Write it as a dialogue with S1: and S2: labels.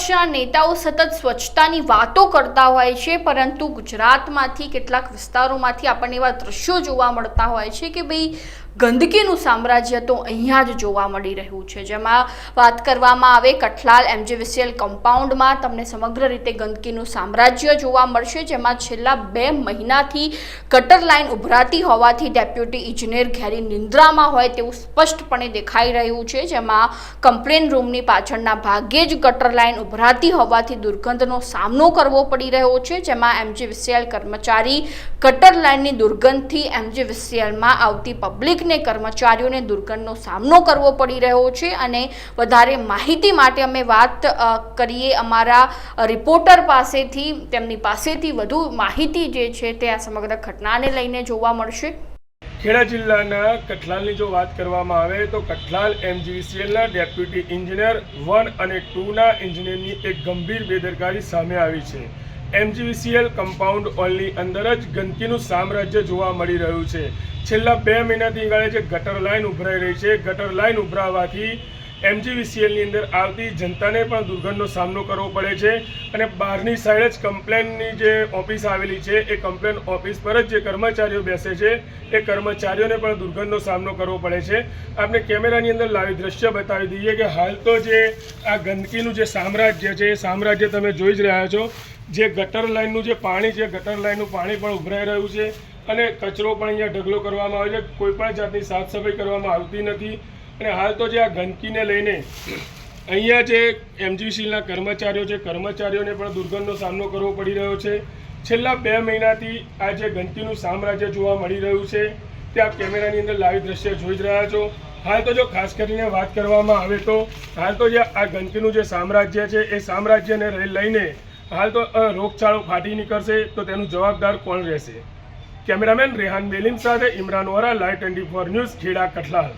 S1: વિપક્ષના નેતાઓ સતત સ્વચ્છતાની વાતો કરતા હોય છે, પરંતુ ગુજરાતમાંથી કેટલાક વિસ્તારોમાંથી આપણને એવા દ્રશ્યો જોવા મળતા હોય છે કે ભાઈ ગંદકીનું સામ્રાજ્ય તો અહીંયા જ જોવા મળી રહ્યું છે. જેમાં વાત કરવામાં આવે, કઠલાલ એમજીવીસીએલ કમ્પાઉન્ડમાં તમને સમગ્ર રીતે ગંદકીનું સામ્રાજ્ય જોવા મળશે, જેમાં છેલ્લા બે મહિનાથી ગટર લાઇન ઉભરાતી હોવાથી ડેપ્યુટી ઇજનેર ઘેરી નિંદ્રામાં હોય તેવું સ્પષ્ટપણે દેખાઈ રહ્યું છે, જેમાં કમ્પ્લેન રૂમની પાછળના ભાગે જ ગટર લાઇન ઉભરાતી હોવાથી દુર્ગંધનો સામનો કરવો પડી રહ્યો છે, જેમાં એમજીવીસીએલ કર્મચારી કટર લાઇનની દુર્ગંધથી એમજીવીસીએલમાં આવતી પબ્લિકને કર્મચારીઓને દુર્ગંધનો સામનો કરવો પડી રહ્યો છે અને વધારે માહિતી માટે અમે વાત કરીએ અમારા રિપોર્ટર પાસેથી, તેમની પાસેથી વધુ માહિતી જે છે તે આ સમગ્ર ઘટનાને લઈને જોવા મળશે.
S2: ખેડા જિલ્લાના કઠલાલની જો વાત કરવામાં આવે તો કઠલાલ એમજીવીસીએલના ડેપ્યુટી ઇન્જિનિયર વન અને ટુના એન્જિનિયરની એક ગંભીર બેદરકારી સામે આવી છે. એમજીવીસીએલ કમ્પાઉન્ડ ઓલની અંદર જ ગંદકીનું સામ્રાજ્ય જોવા મળી રહ્યું છે. છેલ્લા બે મહિનાથી ગાળે જે ગટર લાઇન ઉભરાઈ રહી છે, ગટર લાઇન ઉભરાવાથી એમજીવીસીએલની અંદર આવતી જનતાને પણ દુર્ગંધનો સામનો કરવો પડે છે અને બહારની સાઈડ જ કમ્પ્લેનની જે ઓફિસ આવેલી છે, એ કમ્પ્લેન ઓફિસ પર જ જે કર્મચારીઓ બેસે છે, એ કર્મચારીઓને પણ દુર્ગંધનો સામનો કરવો પડે છે. આપણે કેમેરાની અંદર લાવી દ્રશ્ય બતાવી દઈએ કે હાલ તો જે આ ગંદકીનું જે સામ્રાજ્ય છે, એ સામ્રાજ્ય તમે જોઈ જ રહ્યા છો. જે ગટર લાઇનનું જે પાણી છે, ગટર લાઇનનું પાણી પણ ઉભરાઈ રહ્યું છે અને કચરો પણ અહીંયા ઢગલો કરવામાં આવે છે. કોઈ પણ જાતની સાફ સફાઈ કરવામાં આવતી નથી. અને હાલ તો જે આ ગંદકીને લઈને અહીંયા જે એમજીસીના કર્મચારીઓ છે, કર્મચારીઓને પણ દુર્ગંધનો સામનો કરવો પડી રહ્યો છે. છેલ્લા બે મહિનાથી આ જે ગંદકીનું સામ્રાજ્ય જોવા મળી રહ્યું છે, તે આપ કેમેરાની અંદર લાઈવ દ્રશ્ય જોઈ જ રહ્યા છો. હાલ તો જો ખાસ કરીને વાત કરવામાં આવે તો, હાલ તો જે આ ગંદકીનું જે સામ્રાજ્ય છે, એ સામ્રાજ્યને લઈને હાલ તો રોગચાળો ફાટી નીકળશે તો તેનું જવાબદાર કોણ રહેશે? કેમેરામેન રેહાન બેલીમ સાથે Imran Vora live twenty four news, Kheda, Kathlal.